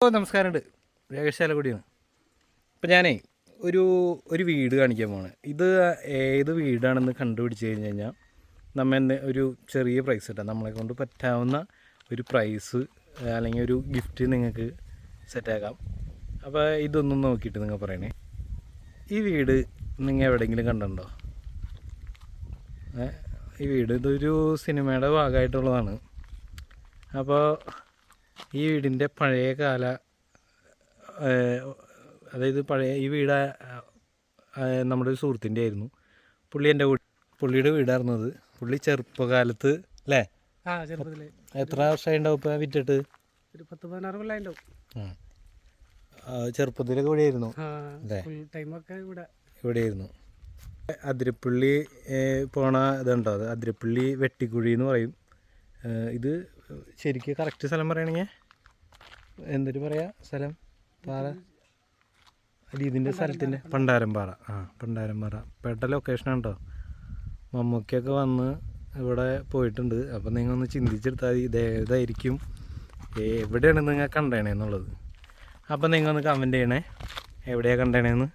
ഓ നമസ്കാരമുണ്ട്. രേഖശാലക്കുടിയാണ് അപ്പം ഞാനേ ഒരു ഒരു വീട് കാണിക്കാൻ പോവാണ്. ഇത് ഏത് വീടാണെന്ന് കണ്ടുപിടിച്ച് കഴിഞ്ഞ് കഴിഞ്ഞാൽ നമ്മ എന്നെ ഒരു ചെറിയ പ്രൈസ് കിട്ടാം നമ്മളെ കൊണ്ട് പറ്റാവുന്ന ഒരു പ്രൈസ് അല്ലെങ്കിൽ ഒരു ഗിഫ്റ്റ് നിങ്ങൾക്ക് സെറ്റാക്കാം അപ്പോൾ ഇതൊന്നും നോക്കിയിട്ട് നിങ്ങൾ പറയണേ. ഈ വീട് നിങ്ങൾ എവിടെയെങ്കിലും കണ്ടിട്ടുണ്ടോ? ഈ വീട് ഇതൊരു സിനിമയുടെ ഭാഗമായിട്ടുള്ളതാണ്. അപ്പോൾ ഈ വീടിന്റെ പഴയ കാല അതായത് പഴയ ഈ വീട് നമ്മുടെ ഒരു സുഹൃത്തിന്റെ ആയിരുന്നു. പുള്ളി എന്റെ വീട് പുള്ളിയുടെ വീടായിരുന്നത് പുള്ളി ചെറുപ്പകാലത്ത് അല്ലേ എത്ര വർഷമായി ഉണ്ടാവും ഇപ്പം വിറ്റിട്ട്? ഒരു പത്ത് പതിനാറ് ചെറുപ്പത്തിലൊക്കെ ഇവിടെയായിരുന്നു അല്ലേ? ഇവിടെയായിരുന്നു. അതിരപ്പള്ളി പോണ ഇതുണ്ടോ? അത് അതിരപ്പള്ളി വെട്ടിക്കുഴി എന്ന് പറയും. ഇത് ശരിക്കും കറക്റ്റ് സ്ഥലം പറയണെങ്കിൽ എന്തൊരു പറയാ സ്ഥലം? പാറ? അല്ല ഇതിന്റെ സ്ഥലത്തിന്റെ പണ്ടാരംപാറ. ആ പണ്ടാരംപാറ. പെട്ട ലൊക്കേഷനാണ് കേട്ടോ മമ്മൂക്കൊക്കെ വന്ന് ഇവിടെ പോയിട്ടുണ്ട്. അപ്പം നിങ്ങൾ ഒന്ന് ചിന്തിച്ചെടുത്താൽ ഇത് ഏതായിരിക്കും? എവിടെയാണ് നിങ്ങൾ കണ്ടേണേന്നുള്ളത്? അപ്പം നിങ്ങൾ ഒന്ന് കമന്റ് ചെയ്യണേ. എവിടെയാണ് കണ്ടേണേന്ന്?